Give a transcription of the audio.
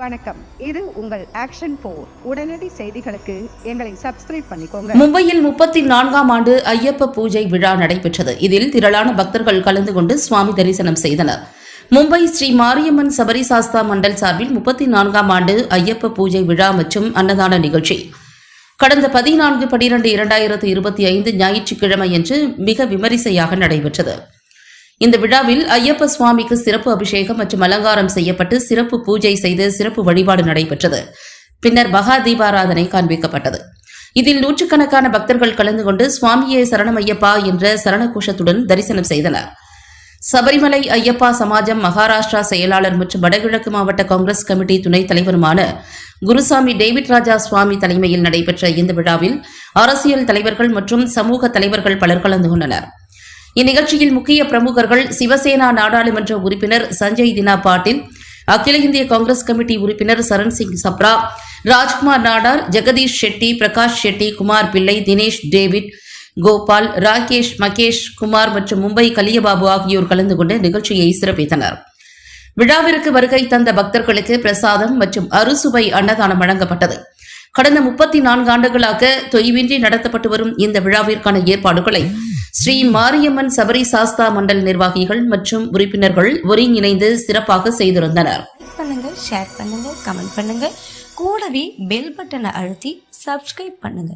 வணக்கம். இது உங்கள் ஆக்ஷன் போர் உடனடி செய்திகளுக்கு எங்களை சப்ஸ்கிரைப் பண்ணிக்கோங்க. மும்பையில் முப்பத்தி நான்காம் ஆண்டு ஐயப்ப பூஜை விழா நடைபெற்றது. இதில் திரளான பக்தர்கள் கலந்து கொண்டு சுவாமி தரிசனம் செய்தனர். மும்பை ஸ்ரீ மாரியம்மன் சபரி சாஸ்தா மண்டல் சார்பில் முப்பத்தி நான்காம் ஆண்டு ஐயப்ப பூஜை விழா மற்றும் அன்னதான நிகழ்ச்சி. கடந்த பதினான்கு பனிரெண்டு இரண்டாயிரத்து இருபத்தி ஐந்து ஞாயிற்றுக்கிழமையன்று மிக விமரிசையாக நடைபெற்றது. இந்த விழாவில் ஐயப்ப சுவாமிக்கு சிறப்பு அபிஷேகம் மற்றும் அலங்காரம் செய்யப்பட்டு சிறப்பு பூஜை செய்து சிறப்பு வழிபாடு நடைபெற்றது. பின்னர் மகா தீபாராதனை காண்பிக்கப்பட்டது. இதில் நூற்றுக்கணக்கான பக்தர்கள் கலந்து கொண்டு சுவாமியே சரணம் ஐயப்பா என்ற சரணகோஷத்துடன் தரிசனம் செய்தனர். சபரிமலை ஐயப்பா சமாஜம் மகாராஷ்டிரா செயலாளர் மற்றும் வடகிழக்கு மாவட்ட காங்கிரஸ் கமிட்டி துணைத் தலைவருமான குருசாமி டேவிட் ராஜா சுவாமி தலைமையில் நடைபெற்ற இந்த விழாவில் அரசியல் தலைவர்கள் மற்றும் சமூக தலைவர்கள் பலர் கலந்து கொண்டனர். இந்நிகழ்ச்சியில் முக்கிய பிரமுகர்கள் சிவசேனா நாடாளுமன்ற உறுப்பினர் சஞ்சய் தினா பாட்டில் அகில இந்திய காங்கிரஸ் கமிட்டி உறுப்பினர் சரண் சிங் சப்ரா ராஜ்குமார் நாடார் ஜெகதீஷ் ஷெட்டி பிரகாஷ் ஷெட்டி குமார் பிள்ளை தினேஷ் டேவிட் கோபால் ராகேஷ் மகேஷ் குமார் மற்றும் மும்பை கலியபாபு ஆகியோர் கலந்து கொண்டு நிகழ்ச்சியை சிறப்பித்தனர். விழாவிற்கு வருகை தந்த பக்தர்களுக்கு பிரசாதம் மற்றும் அறுசுவை அன்னதானம் வழங்கப்பட்டது. கடந்த முப்பத்தி நான்கு ஆண்டுகளாக தொய்வின்றி நடத்தப்பட்டு வரும் இந்த விழாவிற்கான ஏற்பாடுகளை ஸ்ரீ மாரியம்மன் சபரி சாஸ்தா மண்டல் நிர்வாகிகள் மற்றும் உறுப்பினர்கள் ஒருங்கிணைந்து சிறப்பாக செய்திருந்தனர். பண்ணுங்க ஷேர் பண்ணுங்க கமெண்ட் பண்ணுங்க. கூடவே பெல் பட்டனை அழுத்தி சப்ஸ்கிரைப் பண்ணுங்க.